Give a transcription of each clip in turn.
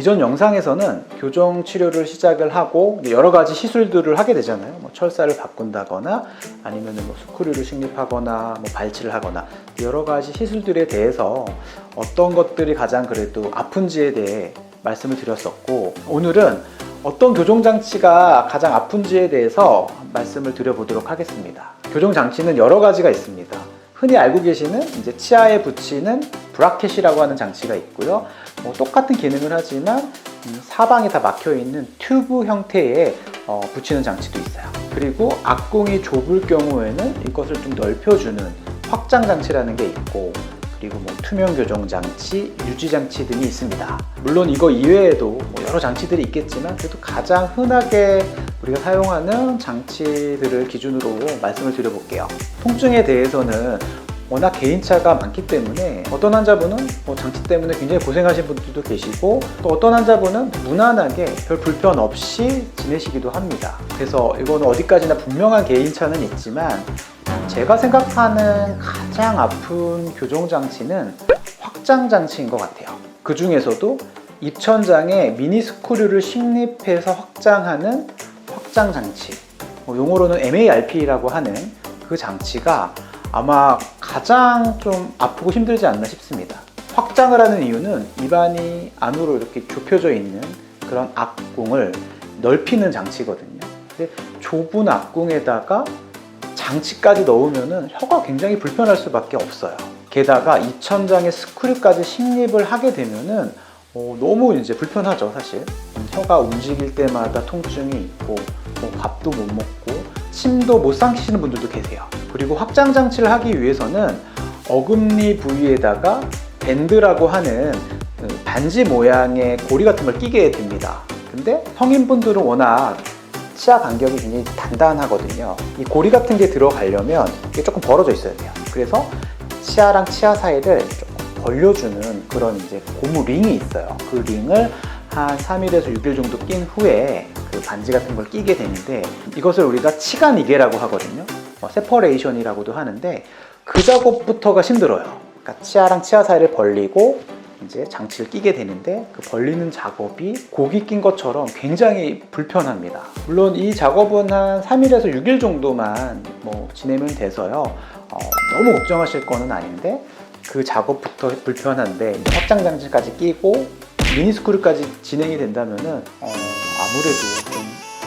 이전 영상에서는 교정 치료를 시작을 하고 여러 가지 시술들을 하게 되잖아요. 뭐 철사를 바꾼다거나 아니면 뭐 스크류를 식립하거나 뭐 발치를 하거나 여러 가지 시술들에 대해서 어떤 것들이 가장 그래도 아픈지에 대해 말씀을 드렸었고 오늘은 어떤 교정 장치가 가장 아픈지에 대해서 말씀을 드려보도록 하겠습니다. 교정 장치는 여러 가지가 있습니다. 흔히 알고 계시는 이제 치아에 붙이는 브라켓이라고 하는 장치가 있고요. 뭐 똑같은 기능을 하지만 음, 사방이 다 막혀 있는 튜브 형태의 어, 붙이는 장치도 있어요. 그리고 악궁이 좁을 경우에는 이것을 좀 넓혀주는 확장 장치라는 게 있고 그리고 뭐 투명 교정 장치, 유지 장치 등이 있습니다. 물론 이거 이외에도 뭐 여러 장치들이 있겠지만 그래도 가장 흔하게 우리가 사용하는 장치들을 기준으로 말씀을 드려볼게요. 통증에 대해서는 워낙 개인차가 많기 때문에 어떤 환자분은 뭐 장치 때문에 굉장히 고생하신 분들도 계시고 또 어떤 환자분은 무난하게 별 불편 없이 지내시기도 합니다. 그래서 이거는 어디까지나 분명한 개인차는 있지만 제가 생각하는 가장 아픈 교정 장치는 확장 장치인 것 같아요. 그 중에서도 입천장에 미니 스크류를 식립해서 확장하는 확장 장치. 뭐 용어로는 MARP라고 하는 그 장치가 아마 가장 좀 아프고 힘들지 않나 싶습니다. 확장을 하는 이유는 입안이 안으로 이렇게 좁혀져 있는 그런 악궁을 넓히는 장치거든요. 근데 좁은 악궁에다가 장치까지 넣으면은 혀가 굉장히 불편할 수밖에 없어요. 게다가 입천장에 스크류까지 식립을 하게 되면은 어, 너무 이제 불편하죠, 사실. 음, 혀가 움직일 때마다 통증이 있고 뭐 밥도 못 먹고 침도 못 삼키시는 분들도 계세요. 그리고 확장 장치를 하기 위해서는 어금니 부위에다가 밴드라고 하는 그 반지 모양의 고리 같은 걸 끼게 됩니다. 근데 성인분들은 워낙 치아 간격이 굉장히 단단하거든요. 이 고리 같은 게 들어가려면 이게 조금 벌어져 있어야 돼요. 그래서 치아랑 치아 사이를 벌려주는 그런 이제 고무 링이 있어요. 그 링을 한 3일에서 6일 정도 낀 후에 그 반지 같은 걸 끼게 되는데 이것을 우리가 치간 이개라고 하거든요. 뭐 세퍼레이션이라고도 하는데 그 작업부터가 힘들어요. 그러니까 치아랑 치아 사이를 벌리고 이제 장치를 끼게 되는데 그 벌리는 작업이 고기 낀 것처럼 굉장히 불편합니다. 물론 이 작업은 한 3일에서 6일 정도만 뭐 지내면 돼서요. 어, 너무 걱정하실 거는 아닌데 그 작업부터 불편한데 확장 장치까지 끼고 미니 스크류까지 진행이 된다면은 어, 아무래도 좀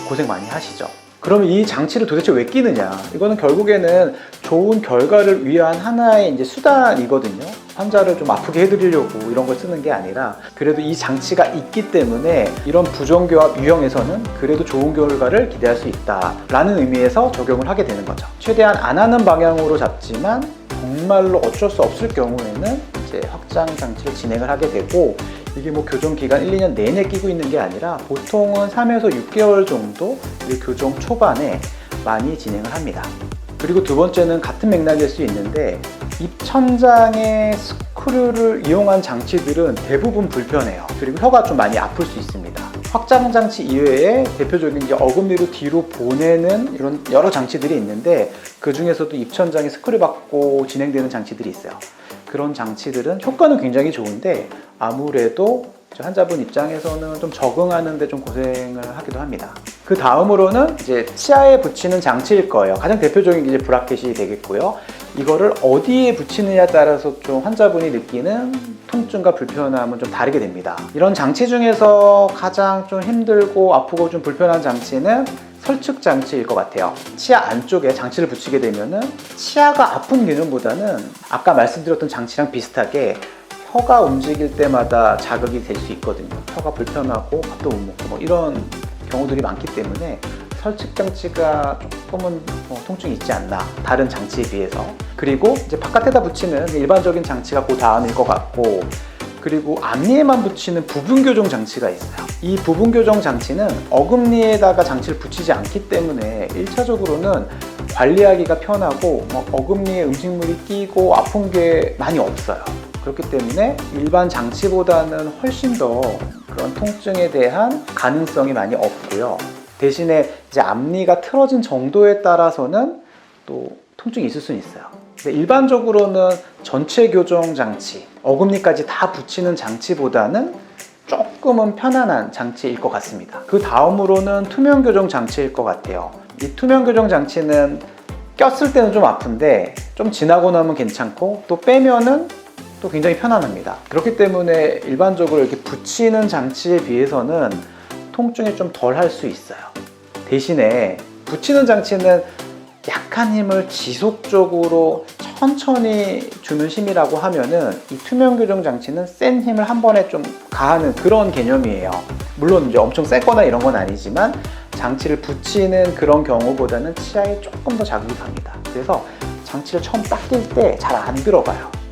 고생 많이 하시죠. 그럼 이 장치를 도대체 왜 끼느냐? 이거는 결국에는 좋은 결과를 위한 하나의 이제 수단이거든요. 환자를 좀 아프게 해드리려고 이런 걸 쓰는 게 아니라 그래도 이 장치가 있기 때문에 이런 부정교합 유형에서는 그래도 좋은 결과를 기대할 수 있다라는 의미에서 적용을 하게 되는 거죠. 최대한 안 하는 방향으로 잡지만 정말로 어쩔 수 없을 경우에는 이제 확장 장치를 진행을 하게 되고 이게 뭐 교정 기간 1, 2년 내내 끼고 있는 게 아니라 보통은 3에서 6개월 정도 이 교정 초반에 많이 진행을 합니다. 그리고 두 번째는 같은 맥락일 수 있는데 입천장의 스크류를 이용한 장치들은 대부분 불편해요. 그리고 혀가 좀 많이 아플 수 있습니다. 확장 장치 이외에 대표적인 이제 어금니로 뒤로 보내는 이런 여러 장치들이 있는데 그 중에서도 입천장에 스크류 받고 진행되는 장치들이 있어요. 그런 장치들은 효과는 굉장히 좋은데 아무래도 저 환자분 입장에서는 좀 적응하는데 좀 고생을 하기도 합니다. 그 다음으로는 이제 치아에 붙이는 장치일 거예요. 가장 대표적인 게 이제 브라켓이 되겠고요. 이거를 어디에 붙이느냐에 따라서 좀 환자분이 느끼는 통증과 불편함은 좀 다르게 됩니다. 이런 장치 중에서 가장 좀 힘들고 아프고 좀 불편한 장치는 설축 장치일 것 같아요. 치아 안쪽에 장치를 붙이게 되면은 치아가 아픈 개념보다는 아까 말씀드렸던 장치랑 비슷하게 혀가 움직일 때마다 자극이 될 수 있거든요. 혀가 불편하고 밥도 못 먹고 뭐 이런 경우들이 많기 때문에 설측 장치가 조금은 어, 통증이 있지 않나 다른 장치에 비해서 그리고 이제 바깥에다 붙이는 일반적인 장치가 그 다음일 것 같고 그리고 앞니에만 붙이는 부분 교정 장치가 있어요. 이 부분 교정 장치는 어금니에다가 장치를 붙이지 않기 때문에 1차적으로는 관리하기가 편하고 뭐 어금니에 음식물이 끼고 아픈 게 많이 없어요. 그렇기 때문에 일반 장치보다는 훨씬 더 그런 통증에 대한 가능성이 많이 없고요. 대신에 이제 앞니가 틀어진 정도에 따라서는 또 통증이 있을 수는 있어요. 근데 일반적으로는 전체 교정 장치, 어금니까지 다 붙이는 장치보다는 조금은 편안한 장치일 것 같습니다. 그 다음으로는 투명 교정 장치일 것 같아요. 이 투명 교정 장치는 꼈을 때는 좀 아픈데 좀 지나고 나면 괜찮고 또 빼면은 또 굉장히 편안합니다. 그렇기 때문에 일반적으로 이렇게 붙이는 장치에 비해서는 통증이 좀 덜 할 수 있어요. 대신에 붙이는 장치는 약한 힘을 지속적으로 천천히 주는 힘이라고 하면은 이 투명 교정 장치는 센 힘을 한 번에 좀 가하는 그런 개념이에요. 물론 이제 엄청 세거나 이런 건 아니지만 장치를 붙이는 그런 경우보다는 치아에 조금 더 자극이 갑니다. 그래서 장치를 처음 딱 낄 때 잘 안 들어가요.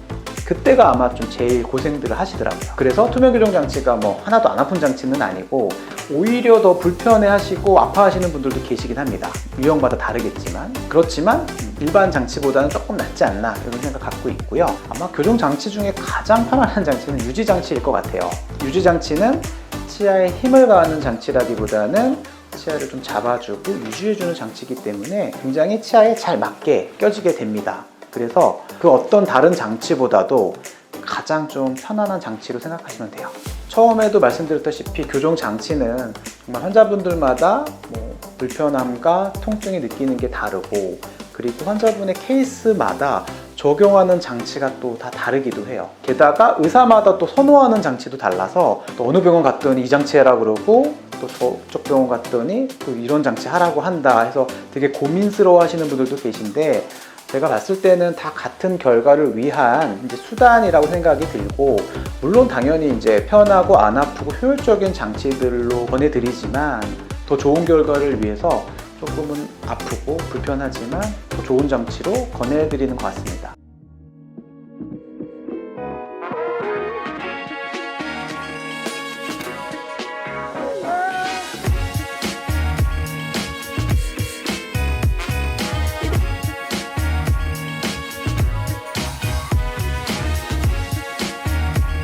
그때가 아마 좀 제일 고생들을 하시더라고요. 그래서 투명 교정 장치가 뭐 하나도 안 아픈 장치는 아니고 오히려 더 불편해 하시고 아파하시는 분들도 계시긴 합니다. 유형마다 다르겠지만 그렇지만 일반 장치보다는 조금 낫지 않나 이런 생각 갖고 있고요. 아마 교정 장치 중에 가장 편안한 장치는 유지 장치일 것 같아요. 유지 장치는 치아에 힘을 가하는 장치라기보다는 치아를 좀 잡아주고 유지해주는 장치이기 때문에 굉장히 치아에 잘 맞게 껴지게 됩니다. 그래서 그 어떤 다른 장치보다도 가장 좀 편안한 장치로 생각하시면 돼요. 처음에도 말씀드렸다시피 교정 장치는 정말 환자분들마다 뭐 불편함과 통증이 느끼는 게 다르고 그리고 환자분의 케이스마다 적용하는 장치가 또 다 다르기도 해요. 게다가 의사마다 또 선호하는 장치도 달라서 또 어느 병원 갔더니 이 장치 해라 그러고 또 저쪽 병원 갔더니 또 이런 장치 하라고 한다 해서 되게 고민스러워 하시는 분들도 계신데 제가 봤을 때는 다 같은 결과를 위한 수단이라고 생각이 들고 물론 당연히 이제 편하고 안 아프고 효율적인 장치들로 권해드리지만 더 좋은 결과를 위해서 조금은 아프고 불편하지만 더 좋은 장치로 권해드리는 것 같습니다.